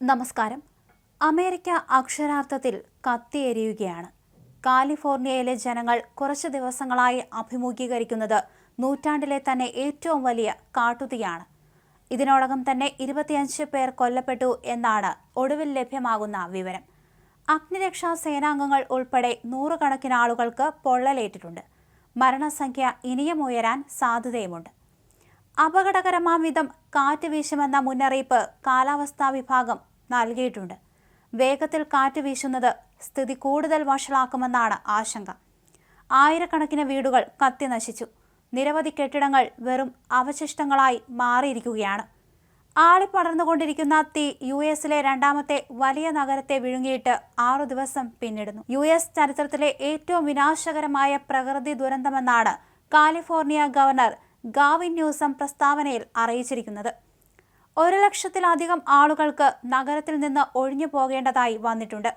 നമസ്കാരം. അമേരിക്ക അക്ഷരാർത്ഥത്തിൽ കത്തിയെരിയുകയാണ്. കാലിഫോർണിയയിലെ ജനങ്ങൾ കുറച്ച് ദിവസങ്ങളായി അഭിമുഖീകരിക്കുന്നത് നൂറ്റാണ്ടിലെ തന്നെ ഏറ്റവും വലിയ കാട്ടുതീയാണ്. ഇതിനോടകം തന്നെ ഇരുപത്തിയഞ്ച് പേർ കൊല്ലപ്പെട്ടു എന്നാണ് ഒടുവിൽ ലഭ്യമാകുന്ന വിവരം. അഗ്നിരക്ഷാ സേനാംഗങ്ങൾ ഉൾപ്പെടെ നൂറുകണക്കിന് ആളുകൾക്ക് പൊള്ളലേറ്റിട്ടുണ്ട്. മരണസംഖ്യ ഇനിയും ഉയരാൻ സാധ്യതയുമുണ്ട്. അപകടകരമാം വിധം കാറ്റ് വീശുമെന്ന മുന്നറിയിപ്പ് കാലാവസ്ഥാ വിഭാഗം നൽകിയിട്ടുണ്ട്. വേഗത്തിൽ കാറ്റ് വീശുന്നത് സ്ഥിതി കൂടുതൽ വഷളാക്കുമെന്നാണ് ആശങ്ക. ആയിരക്കണക്കിന് വീടുകൾ കത്തി നശിച്ചു. നിരവധി കെട്ടിടങ്ങൾ വെറും അവശിഷ്ടങ്ങളായി മാറിയിരിക്കുകയാണ്. ആളിപ്പടർന്നുകൊണ്ടിരിക്കുന്ന തീ യു എസിലെ രണ്ടാമത്തെ വലിയ നഗരത്തെ വിഴുങ്ങിയിട്ട് ആറു ദിവസം പിന്നിടുന്നു. യു എസ് ചരിത്രത്തിലെ ഏറ്റവും വിനാശകരമായ പ്രകൃതി ദുരന്തമെന്നാണ് കാലിഫോർണിയ ഗവർണർ ഗാവിൻ ന്യൂസം പ്രസ്താവനയിൽ അറിയിച്ചിരിക്കുന്നത്. ഒരു ലക്ഷത്തിലധികം ആളുകൾക്ക് നഗരത്തിൽ നിന്ന് ഒഴിഞ്ഞു പോകേണ്ടതായി വന്നിട്ടുണ്ട്.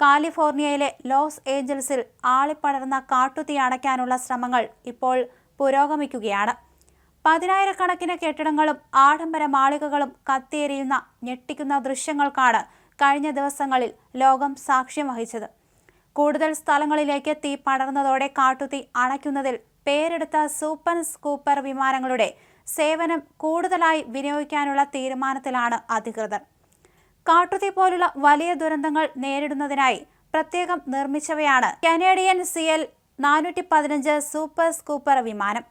കാലിഫോർണിയയിലെ ലോസ് ഏഞ്ചൽസിൽ ആളിപ്പടർന്ന കാട്ടുതീ അടയ്ക്കാനുള്ള ശ്രമങ്ങൾ ഇപ്പോൾ പുരോഗമിക്കുകയാണ്. പതിനായിരക്കണക്കിന് കെട്ടിടങ്ങളും ആഡംബര മാളികകളും കത്തിയെരിയുന്ന ഞെട്ടിക്കുന്ന ദൃശ്യങ്ങൾക്കാണ് കഴിഞ്ഞ ദിവസങ്ങളിൽ ലോകം സാക്ഷ്യം വഹിച്ചത്. കൂടുതൽ സ്ഥലങ്ങളിലേക്ക് തീ പടർന്നതോടെ കാട്ടുതീ അണയ്ക്കുന്നതിൽ പേരെടുത്ത സൂപ്പർ സ്കൂപ്പർ വിമാനങ്ങളുടെ സേവനം കൂടുതലായി വിനിയോഗിക്കാനുള്ള തീരുമാനത്തിലാണ് അധികൃതർ. കാട്ടുതീ പോലുള്ള വലിയ ദുരന്തങ്ങൾ നേരിടുന്നതിനായി പ്രത്യേകം നിർമ്മിച്ചവയാണ് കനേഡിയൻ സി എൽ നാനൂറ്റി പതിനഞ്ച് സൂപ്പർ സ്കൂപ്പർ വിമാനം.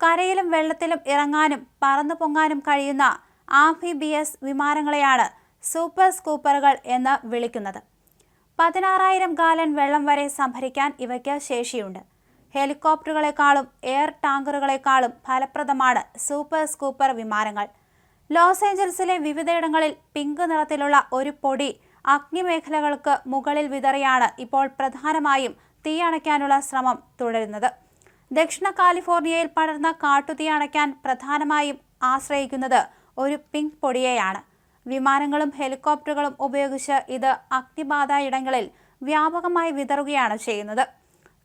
കരയിലും വെള്ളത്തിലും ഇറങ്ങാനും പറന്നു പൊങ്ങാനും കഴിയുന്ന ആംഫിബിയസ് വിമാനങ്ങളെയാണ് സൂപ്പർ സ്കൂപ്പറുകൾ എന്ന് വിളിക്കുന്നത്. പതിനാറായിരം ഗാലൻ വെള്ളം വരെ സംഭരിക്കാൻ ഇവയ്ക്ക് ശേഷിയുണ്ട്. ഹെലികോപ്റ്ററുകളെക്കാളും എയർ ടാങ്കറുകളെക്കാളും ഫലപ്രദമാണ് സൂപ്പർ സ്കൂപ്പർ വിമാനങ്ങൾ. ലോസ് ഏഞ്ചൽസിലെ വിവിധയിടങ്ങളിൽ പിങ്ക് നിറത്തിലുള്ള ഒരു പൊടി അഗ്നിമേഖലകൾക്ക് മുകളിൽ വിതറിയാണ് ഇപ്പോൾ പ്രധാനമായും തീയണയ്ക്കാനുള്ള ശ്രമം തുടരുന്നത്. ദക്ഷിണ കാലിഫോർണിയയിൽ പടർന്ന കാട്ടുതീ അണയ്ക്കാൻ പ്രധാനമായും ആശ്രയിക്കുന്നത് ഒരു പിങ്ക് പൊടിയെയാണ്. വിമാനങ്ങളും ഹെലികോപ്റ്ററുകളും ഉപയോഗിച്ച് ഇത് അഗ്നിബാധ ഇടങ്ങളിൽ വ്യാപകമായി വിതറുകയാണ് ചെയ്യുന്നത്.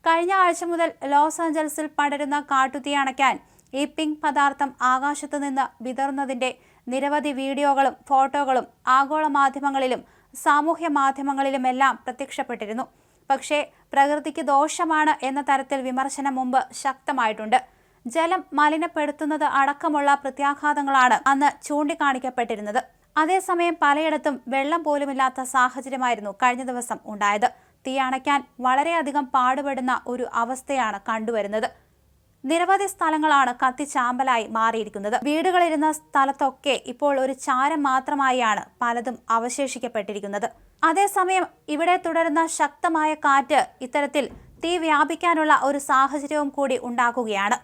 കഴിഞ്ഞ ആഴ്ച മുതൽ ലോസ് ആഞ്ചൽസിൽ പടരുന്ന കാട്ടുതീ അണയ്ക്കാൻ ഈ പിങ്ക് പദാർത്ഥം ആകാശത്തു നിന്ന് വിതർന്നതിന്റെ നിരവധി വീഡിയോകളും ഫോട്ടോകളും ആഗോള മാധ്യമങ്ങളിലും സാമൂഹ്യ മാധ്യമങ്ങളിലുമെല്ലാം പ്രത്യക്ഷപ്പെട്ടിരുന്നു. പക്ഷേ പ്രകൃതിക്ക് ദോഷമാണ് എന്ന തരത്തിൽ വിമർശനം മുമ്പ് ശക്തമായിട്ടുണ്ട്. ജലം മലിനപ്പെടുത്തുന്നത് അടക്കമുള്ള പ്രത്യാഘാതങ്ങളാണ് അന്ന് ചൂണ്ടിക്കാണിക്കപ്പെട്ടിരുന്നത്. അതേസമയം പലയിടത്തും വെള്ളം പോലുമില്ലാത്ത സാഹചര്യമായിരുന്നു കഴിഞ്ഞ ദിവസം ഉണ്ടായത്. തീ അണയ്ക്കാൻ വളരെയധികം പാടുപെടുന്ന ഒരു അവസ്ഥയാണ് കണ്ടുവരുന്നത്. നിരവധി സ്ഥലങ്ങളാണ് കത്തിച്ചാമ്പലായി മാറിയിരിക്കുന്നത്. വീടുകളിരുന്ന സ്ഥലത്തൊക്കെ ഇപ്പോൾ ഒരു ചാരം മാത്രമായാണ് പലതും അവശേഷിക്കപ്പെട്ടിരിക്കുന്നത്. അതേസമയം ഇവിടെ തുടരുന്ന ശക്തമായ കാറ്റ് ഇത്തരത്തിൽ തീ വ്യാപിക്കാനുള്ള ഒരു സാഹചര്യവും കൂടി ഉണ്ടാക്കുകയാണ്.